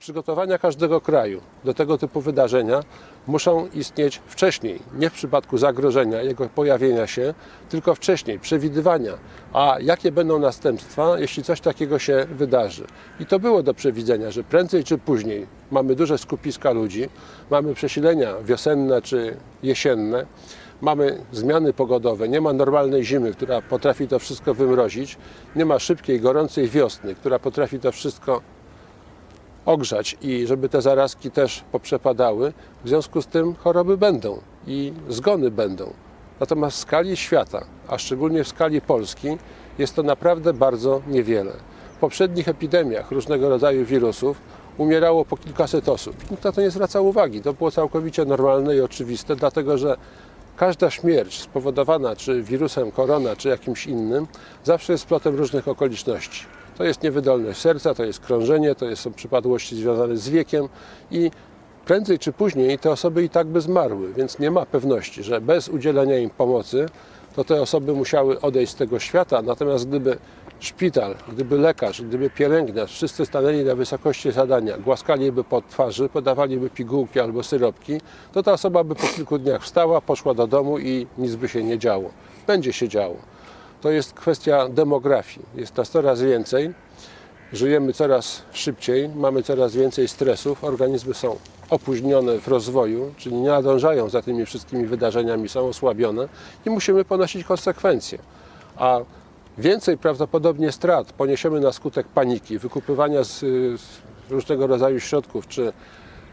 Przygotowania każdego kraju do tego typu wydarzenia muszą istnieć wcześniej, nie w przypadku zagrożenia, jego pojawienia się, tylko wcześniej, przewidywania, a jakie będą następstwa, jeśli coś takiego się wydarzy. I to było do przewidzenia, że prędzej czy później mamy duże skupiska ludzi, mamy przesilenia wiosenne czy jesienne, mamy zmiany pogodowe, nie ma normalnej zimy, która potrafi to wszystko wymrozić, nie ma szybkiej, gorącej wiosny, która potrafi to wszystko ogrzać i żeby te zarazki też poprzepadały. W związku z tym choroby będą i zgony będą. Natomiast w skali świata, a szczególnie w skali Polski, jest to naprawdę bardzo niewiele. W poprzednich epidemiach różnego rodzaju wirusów umierało po kilkaset osób. Nikt na to nie zwracał uwagi. To było całkowicie normalne i oczywiste, dlatego że każda śmierć spowodowana czy wirusem korona, czy jakimś innym, zawsze jest plotem różnych okoliczności. To jest niewydolność serca, to jest krążenie, to są przypadłości związane z wiekiem i prędzej czy później te osoby i tak by zmarły, więc nie ma pewności, że bez udzielenia im pomocy to te osoby musiały odejść z tego świata. Natomiast gdyby szpital, gdyby lekarz, gdyby pielęgniarz, wszyscy stanęli na wysokości zadania, głaskaliby po twarzy, podawaliby pigułki albo syropki, to ta osoba by po kilku dniach wstała, poszła do domu i nic by się nie działo. Będzie się działo. To jest kwestia demografii. Jest nas coraz więcej, żyjemy coraz szybciej, mamy coraz więcej stresów, organizmy są opóźnione w rozwoju, czyli nie nadążają za tymi wszystkimi wydarzeniami, są osłabione i musimy ponosić konsekwencje. A więcej prawdopodobnie strat poniesiemy na skutek paniki, wykupywania z, z różnego rodzaju środków, czy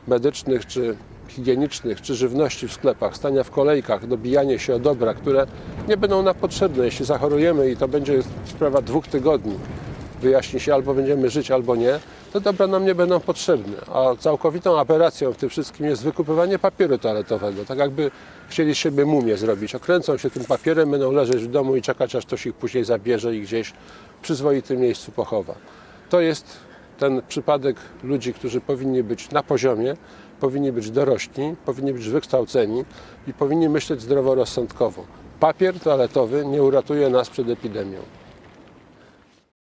medycznych, czy higienicznych, czy żywności w sklepach, stania w kolejkach, dobijanie się o dobra, które nie będą nam potrzebne. Jeśli zachorujemy i to będzie sprawa dwóch tygodni, wyjaśni się albo będziemy żyć, albo nie, to dobra nam nie będą potrzebne. A całkowitą aberracją w tym wszystkim jest wykupywanie papieru toaletowego. Tak jakby chcieli siebie mumię zrobić. Okręcą się tym papierem, będą leżeć w domu i czekać, aż ktoś ich później zabierze i gdzieś w przyzwoitym miejscu pochowa. To jest ten przypadek ludzi, którzy powinni być na poziomie, powinni być dorośli, powinni być wykształceni i powinni myśleć zdroworozsądkowo. Papier toaletowy nie uratuje nas przed epidemią.